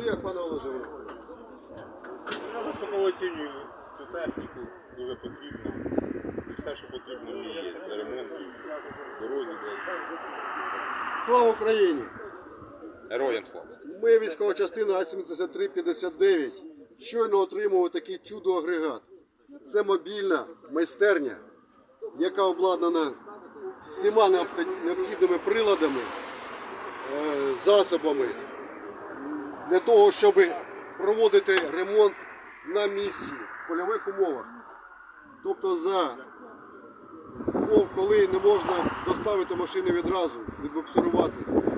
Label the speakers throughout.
Speaker 1: як пане Олеже?
Speaker 2: Високо оцінюю цю техніку, дуже потрібно. І все, що потрібно, ній є для ремонту, дорозі десь.
Speaker 1: Слава Україні!
Speaker 2: Героям слава.
Speaker 1: Ми військова частина А-7359 щойно отримали такий чудо-агрегат. Це мобільна майстерня, яка обладнана всіма необхідними приладами, е, засобами для того, щоб проводити ремонт на місці в польових умовах. Тобто за умов, коли не можна доставити машини відразу, відбуксирувати,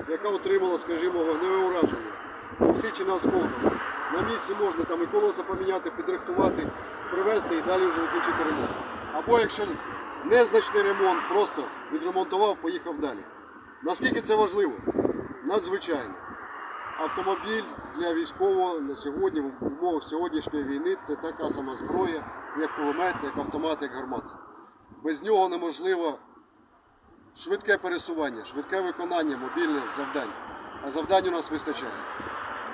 Speaker 1: яка отримала, скажімо, вогневе ураження, обсічена осколками. На місці можна там і колеса поміняти, підрихтувати, привезти і далі вже закінчити ремонт. Або якщо незначний ремонт, просто відремонтував, поїхав далі. Наскільки це важливо? Надзвичайно. Автомобіль для військового на сьогодні, в умовах сьогоднішньої війни, це така сама зброя, як кулемет, як автомат, як гармата. Без нього неможливо швидке пересування, швидке виконання мобільних завдань. А завдань у нас вистачає.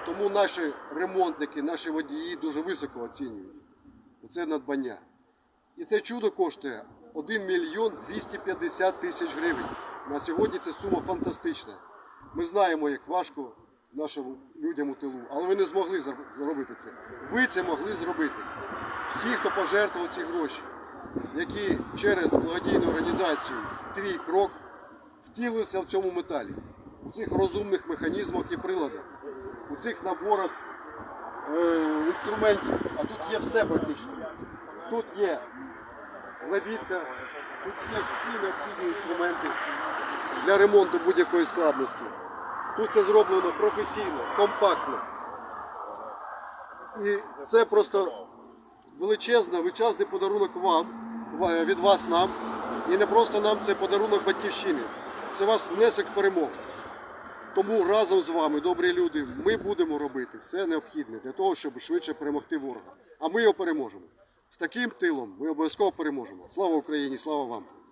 Speaker 1: Тому наші ремонтники, наші водії дуже високо оцінюють. Це надбання. І це чудо коштує 1 мільйон 250 тисяч гривень. На сьогодні це сума фантастична. Ми знаємо, як важко нашим людям у тилу, але ви не змогли зробити це. Ви це могли зробити. Всі, хто пожертвував ці гроші, які через благодійну організацію Твій крок втілилися в цьому металі, у цих розумних механізмах і приладах, у цих наборах е, інструментів. А тут є все практично. Тут є лебідка, тут є всі необхідні інструменти для ремонту будь-якої складності. Тут це зроблено професійно, компактно. І це просто величезний, величезний подарунок вам, від вас нам. І не просто нам це подарунок батьківщини. Це ваш внесок в перемогу. Тому разом з вами, добрі люди, ми будемо робити все необхідне для того, щоб швидше перемогти ворога. А ми його переможемо. З таким тилом ми обов'язково переможемо. Слава Україні, слава вам!